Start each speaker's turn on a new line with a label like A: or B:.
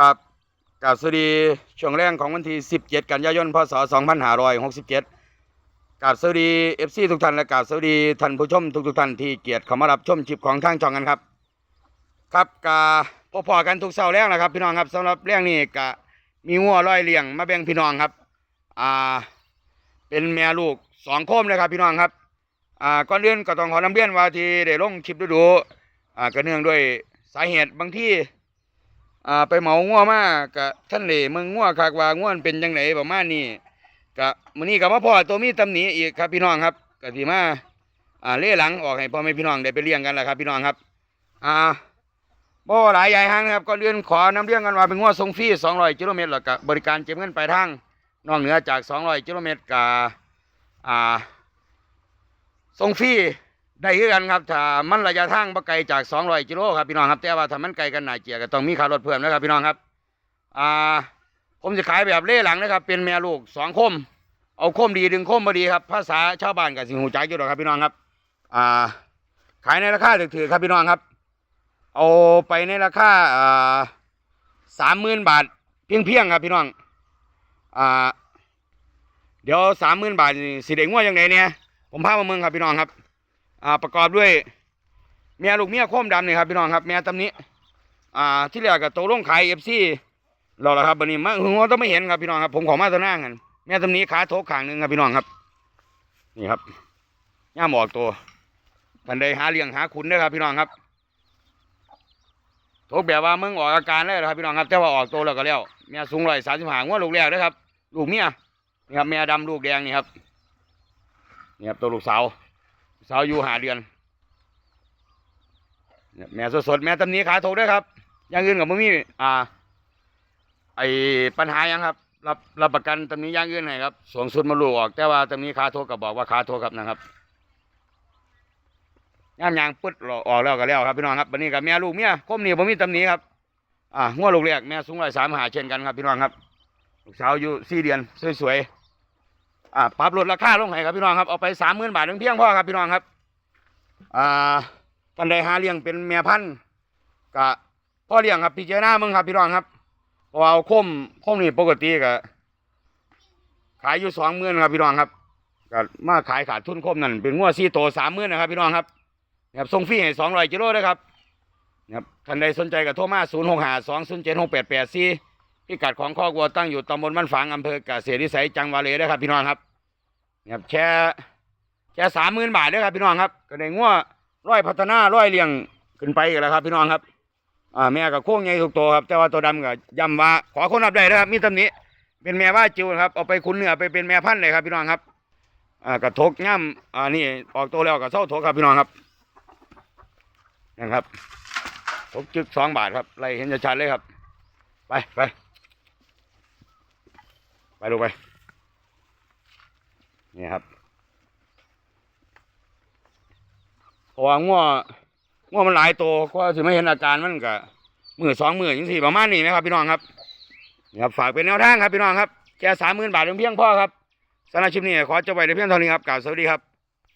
A: ครับกราบสวัสดีช่วงแรกของวันที่ 17 กันยายน พศ 2567กราบสวัสดี FC ทุกท่านและกราบสวัสดีท่านผู้ชมทุกๆท่านที่เกียรติเข้ามารับชมคลิปของทางช่องกันครับ ครับกาพบพอกันทุกเสาร์แรกนะครับ พี่น้องครับสำหรับเรื่องนี้ก็มีงัวร้อยเลี้ยงมาแบ่งพี่น้องครับอ่าเป็นแม่ลูกสองโคมเลยครับพี่น้องครับอ่าก่อนอื่อนก็ต้องขอนำเรียนว่าที่ได้ลงคลิปดูดูอ่าก็เนื่องด้วยสาเหตุบางที่ อ่าไปเหมางัวมากะท่านเลยมึงงัวคักว่างัวนเป็นจังไดประมาณนี้กะมื้อนี้ก็มาพ่อตัวมีตำหนิอีกครับพี่น้องครับก็สิมาอ่าเล่หลังออกให้พ่อแม่พี่น้องได้ไปเลี้ยงกันแหละครับ พี่น้องครับ อ่าบ่หลายใหญ่ห้างนะครับก่อนอื่อนขอนำเรื่องกันว่าเป็นงัวส่งฟรี200กิโลเมตรแล้วก็บริการเก็บเงินปลายทางนอกเหนือจาก 200กิโลเมตรก็อ่าส่งฟรี ได้คือกันครับถ้ามันระยะทางบ่ไกลจาก200กิโลครับพี่น้องครับแต่ว่าถ้ามันไกลกันหน่าเจียก็ต้องมีค่ารถเพิ่มนะครับพี่น้องครับอ่าผมจะขายแบบเล่หลังนะครับ เป็นแม่ลูกสองคม เอาคมดีดึงคมบดีครับ ภาษาชาวบ้านกับสิงหูจักอยู่หรอกครับพี่น้องครับอ่าขายในราคาถือๆครับพี่น้องครับ เอาไปในราคาอ่าสามหมื่นบาทเพียงเพียงครับพี่น้องอ่าเดี๋ยวสามหมื่นบาทนี่เด็กงวดยังไงเนี่ยผมพามาเมืองครับพี่น้องครับ อ่าประกอบด้วยเมียลูกเมียโคมดำนี่ครับพี่น้องครับเมียตำนี้ อ่าที่แรกก็โตลงขายเอฟซีเรอแล้วครับวันนี้มาหัวต้องไม่เห็นครับพี่น้องครับ ผมขอมาตัวหน้ากันเมียตำนี้ขาโถกขางหนึ่งครับพี่น้องครับ นี่ครับย่ามอกตัวทันใดหาเลี้ยงหาขุนเด้ครับพี่น้องครับโถกแบบว่ามึงออกอาการแล้ครับพี่น้องครับแต่ว่าออกตัวแล้วก็แล้วเมียสูงร้อยสามสิบห้างวดลูกแรกเด้ครับ ลูกเมียนี่ครับเมียดำลูกแดงนี่ครับนี่ครับตัวลูกสาว สาวอยู่หาเดือนแม่สดๆแม่ตำหนี้ขาโถกด้วยครับย่างอื่นกับมึมีอ่า ไอปัญหายังครับ รับรับประกันตำหนี้ย่างอื่นให้ครับสวงสุดมาลูกออก แต่ว่าตำหนี้ขาโถกก็บบอกว่าขาโถกครับนะครับย่ามยางปึ๊ดออกแล้วก็แล้วครับพี่น้องครับวันนี้กับแม่ลูกเมียคมนี่ผมมีตำหนี้ครับ อ่าหัวลูกเรียกแม่สูงร้อยสามหาเช่นกันครับพี่น้องครับ ลูกสาวอยู่สี่เดือนสวยๆ อ่าปรับลดราคาลงให้ครับพี่น้องครับเอาไปสามหมื่นบาทถึงเพียงพอครับพี่น้องครับอ่าท่านใดหาเลี้ยงเป็นแม่พันธุ์กะพ่อเลี้ยงครับพิจารณามึงครับพี่น้องครับเพราะว่าเอาคมคมนี่ปกติกะขายอยู่สองหมื่นครับพี่น้องครับก็มาขายขาดทุนคมนั่นเป็นงวดสี่โตสามหมื่นนะครับพี่น้องครับนะครับส่งฟรีให้สองร้อยกิโลนะครับนะครับท่านใดสนใจกับโทรมาศูนย์หกห้าสองศูนย์เจ็ดหกแปดแปดสี่ พิกัดของข้อวัวตั้งอยู่ตำบลบ้านฝางอำเภอกเกษตรวิสัยจังหวัดเลยนะครับ พี่น้องครับนะครับแชร์แค่สามหมื่นบาทด้อครับพี่น้องครับก็ได้งัวร้อยพัฒนาร้อยเลี้ยงขึ้นไปอีกแล้วครับ พี่น้องครับอ่าแม่กับโค้งใหญ่ทุกตัวครับแต่ว่าตัวดำก็ย้ำว่าขอคนรับได้นะครับ มีตำหนิเป็นแม่ว่าจิวครับเอาไปคุณเนื้อไปเป็นแม่พันธุ์เลยครับพี่น้องครับอ่ากระทกย่ำอ่านี่ออกตัวแล้วก็เศร้าทกครับพี่น้องครับนะครับทกจึกสองบาทครับไรเห็นชัดเลยครับ ไปไป ไปดูไป นี่ครับเพราะว่าง้วงัวมันหลายตัวก็สิไม่เห็นอาการมันก็มือสองมือยังสี่ประมาณนี้ไหมครับ พี่น้องครับนี่ครับฝากเป็นแนวทางครับพี่น้องครับแค่สามหมื่นบาทเพียงพ่อครับสำหรับคลิปนี้ขอจบไปในเพียงเท่านี้ครับกล่าวสวัสดีครับ